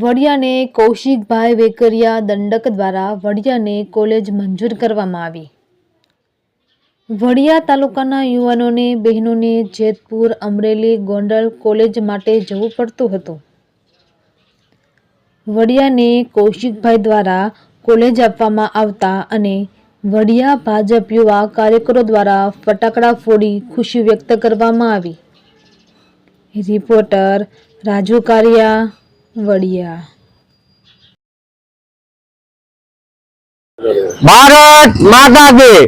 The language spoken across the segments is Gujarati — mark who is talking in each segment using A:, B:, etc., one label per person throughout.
A: વડિયાને કૌશિકભાઈ વેકરિયા દંડક દ્વારા વડિયાને કોલેજ મંજૂર કરવામાં આવી. વડિયા તાલુકાના યુવાનોને, બહેનોને જેતપુર, અમરેલી, ગોંડલ કોલેજ માટે જવું પડતું હતું. વડિયાને કૌશિકભાઈ દ્વારા કોલેજ આપવામાં આવતા અને વડિયા ભાજપ યુવા કાર્યકરો દ્વારા ફટાકડા ફોડી ખુશી વ્યક્ત કરવામાં આવી. રિપોર્ટર રાજુ કારિયા વડિયા.
B: ભારત માતા કી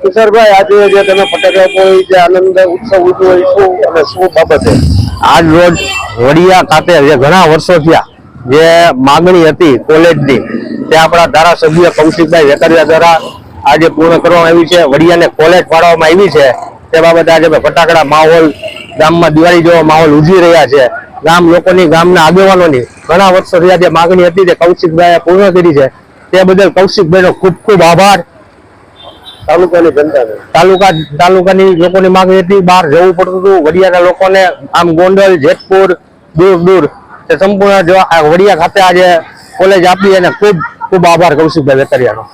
C: કિશોરભાઈ આજે જે તમે ફટાકડા ફોડી જે આનંદ ઉત્સવ ઉજવો શું અને શું બાબતે
B: આજ રોજ વડિયા ખાતે જે ઘણા વર્ષો થયા જે માગણી હતી કોલેજની તે આપણા ધારાસભ્ય કૌશિકભાઈ વેકરિયા દ્વારા આજે પૂર્ણ કરવામાં આવી છે. વડિયાને કોલેજ ફાળવવામાં આવી છે. તે બાબતે આજે અમે ફટાકડા માહોલ ગામમાં દિવાળી જેવો માહોલ ઉજવી રહ્યા છે. ગામ લોકોની ગામના આગેવાનોની ઘણા વર્ષોથી આ જે માગણી હતી તે કૌશિકભાઈએ પૂર્ણ કરી છે તે બદલ કૌશિકભાઈનો ખૂબ ખૂબ આભાર.
C: તાલુકાની જનતાને
B: તાલુકા તાલુકાની લોકોની માગણી હતી બહાર જવું પડતું હતું વડિયાના લોકોને આમ ગોંડલ જેતપુર દૂર દૂર તે સંપૂર્ણ વડિયા ખાતે આજે કોલેજ આપી અને ખૂબ ખૂબ આભાર કૌશિકભાઈ વેકરિયાનો.